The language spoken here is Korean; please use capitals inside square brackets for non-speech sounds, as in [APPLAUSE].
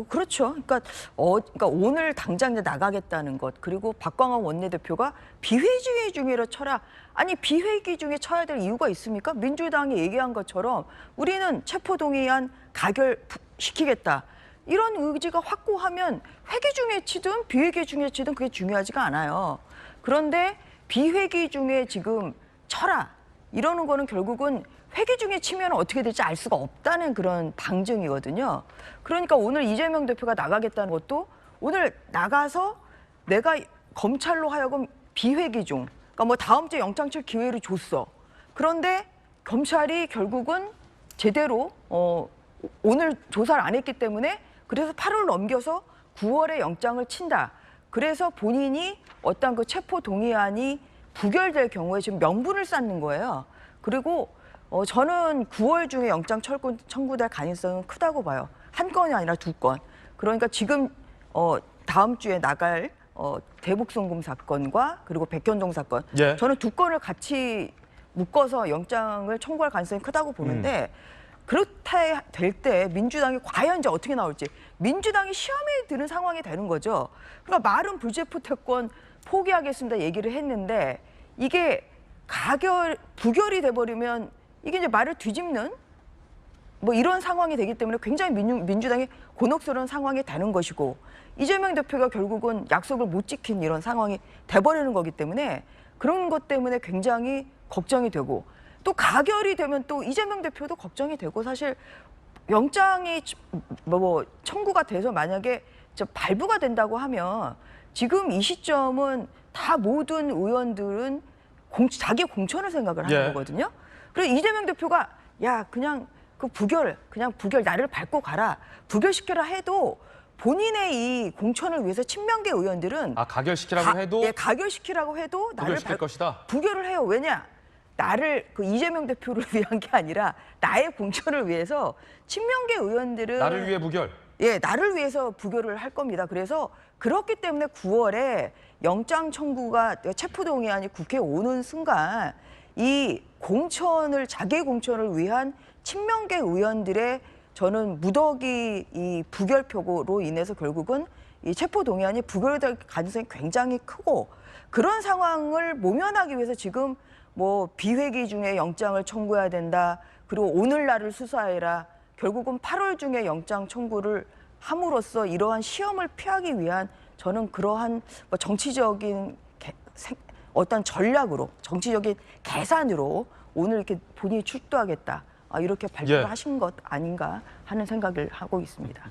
뭐 그렇죠. 그러니까 어, 그러니까 오늘 당장 나가겠다는 것 그리고 박광원 원내대표가 비회기 중에로 쳐라. 아니 비회기 중에 쳐야 될 이유가 있습니까? 민주당이 얘기한 것처럼 우리는 체포동의안 가결 부- 시키겠다. 이런 의지가 확고하면 회기 중에 치든 비회기 중에 치든 그게 중요하지가 않아요. 그런데 비회기 중에 지금 쳐라 이러는 거는 결국은 회기 중에 치면 어떻게 될지 알 수가 없다는 그런 방증이거든요. 그러니까 오늘 이재명 대표가 나가겠다는 것도 오늘 나가서 내가 검찰로 하여금 비회기 중, 그러니까 뭐 다음 주에 영장칠 기회를 줬어. 그런데 검찰이 결국은 제대로 어, 오늘 조사를 안 했기 때문에 그래서 8월 넘겨서 9월에 영장을 친다. 그래서 본인이 어떤 그 체포 동의안이 부결될 경우에 지금 명분을 쌓는 거예요. 그리고 어, 저는 9월 중에 영장 철구, 청구될 가능성은 크다고 봐요. 한 건이 아니라 두 건. 그러니까 지금 어, 다음 주에 나갈 어, 대북송금 사건과 그리고 백현동 사건. 예. 저는 두 건을 같이 묶어서 영장을 청구할 가능성이 크다고 보는데 그렇다 될 때 민주당이 과연 이제 어떻게 나올지 민주당이 시험에 드는 상황이 되는 거죠. 그러니까 말은 불체포 특권 포기하겠습니다 얘기를 했는데 이게 가결 부결이 돼버리면 이게 이제 말을 뒤집는 뭐 이런 상황이 되기 때문에 굉장히 민주, 민주 당이 곤혹스러운 상황이 되는 것이고 이재명 대표가 결국은 약속을 못 지킨 이런 상황이 돼버리는 거기 때문에 그런 것 때문에 굉장히 걱정이 되고 또 가결이 되면 또 이재명 대표도 걱정이 되고 사실 영장이 뭐, 뭐 청구가 돼서 만약에 저 발부가 된다고 하면 지금 이 시점은 다 모든 의원들은 공, 자기 공천을 생각을 하는 예. 거거든요. 그리고 이재명 대표가 야 그냥 그 부결 그냥 부결 나를 밟고 가라 부결시켜라 해도 본인의 이 공천을 위해서 친명계 의원들은 아 가결시키라고 가- 해도 예, 가결시키라고 해도 나를 부결시킬 발- 것이다. 부결을 해요. 왜냐? 나를 그 이재명 대표를 [LAUGHS] 위한 게 아니라 나의 공천을 위해서 친명계 의원들은 나를 위해 부결. 예, 나를 위해서 부결을 할 겁니다. 그래서 그렇기 때문에 9월에 영장 청구가 체포동의안이 국회에 오는 순간 이 공천을 자기 공천을 위한 친명계 의원들의 저는 무더기 이 부결표로 인해서 결국은 이 체포동의안이 부결될 가능성이 굉장히 크고 그런 상황을 모면하기 위해서 지금 뭐 비회기 중에 영장을 청구해야 된다. 그리고 오늘날을 수사해라. 결국은 8월 중에 영장 청구를 함으로써 이러한 시험을 피하기 위한 저는 그러한 뭐 정치적인 개- 생- 어떤 전략으로 정치적인 계산으로 오늘 이렇게 본인이 출두하겠다 아, 이렇게 발표를 예. 하신 것 아닌가 하는 생각을 하고 있습니다.